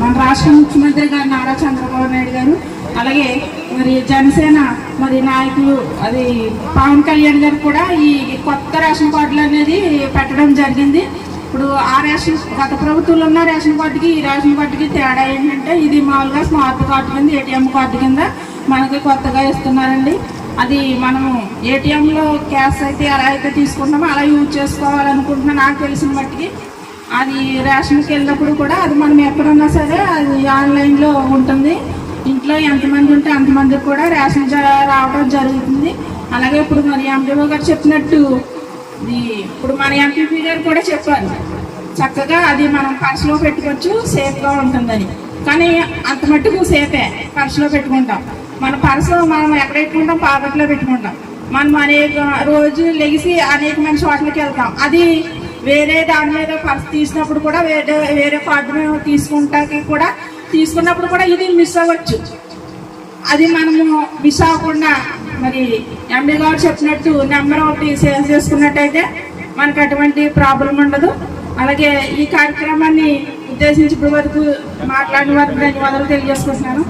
మన రాష్ట్ర ముఖ్యమంత్రి గారు నారా చంద్రబాబు నాయుడు గారు అలాగే మరి జనసేన మరి నాయకులు అది పవన్ కళ్యాణ్ గారు కూడా ఈ కొత్త రేషన్ కార్డులు అనేది పెట్టడం జరిగింది. ఇప్పుడు ఆ రేషన్ గత ప్రభుత్వంలో ఉన్న రేషన్ కార్డుకి ఈ రేషన్ కార్డుకి తేడా ఏంటంటే ఇది మామూలుగా స్మార్ట్ కార్డు కింద ఏటీఎం కార్డు కింద మనకి కొత్తగా ఇస్తున్నారండి. అది మనము ఏటీఎంలో క్యాష్ అయితే ఎలా అయితే తీసుకుంటామో అలా యూజ్ చేసుకోవాలనుకుంటున్నా నాకు తెలిసిన మట్టికి. అది రేషన్కి వెళ్ళినప్పుడు కూడా అది మనం ఎక్కడున్నా సరే అది ఆన్లైన్లో ఉంటుంది. ఇంట్లో ఎంతమంది ఉంటే అంతమందికి కూడా రేషన్ రావడం జరుగుతుంది. అలాగే ఇప్పుడు మరి ఎంపీఓ గారు చెప్పినట్టు ఇప్పుడు మన ఎంపీపీ గారు కూడా చెప్పారు. చక్కగా అది మనం పర్సులో పెట్టుకోవచ్చు సేఫ్గా ఉంటుందని. కానీ అంత మట్టుకు సేఫే పర్సులో పెట్టుకుంటాం. మన పర్సు మనం ఎక్కడ పెట్టుకుంటాం? పాకెట్లో పెట్టుకుంటాం. మనం అనేక రోజు లెగిసి అనేకమైన చోట్లకి వెళ్తాం. అది వేరే దాని మీద పర్స్ తీసినప్పుడు కూడా వేరే వేరే కార్డు మేము తీసుకుంటాకి కూడా తీసుకున్నప్పుడు కూడా ఇది మిస్ అవ్వచ్చు. అది మనము మిస్ అవ్వకుండా మరి ఎండి గారు చెప్పినట్టు నెంబర్ ఒకటి సేవ్ చేసుకున్నట్టయితే మనకు అటువంటి ప్రాబ్లం ఉండదు. అలాగే ఈ కార్యక్రమాన్ని ఉద్దేశించి ఇప్పటి వరకు మాట్లాడిన వారికి ధన్యవాదాలు తెలియజేసుకుంటున్నాను.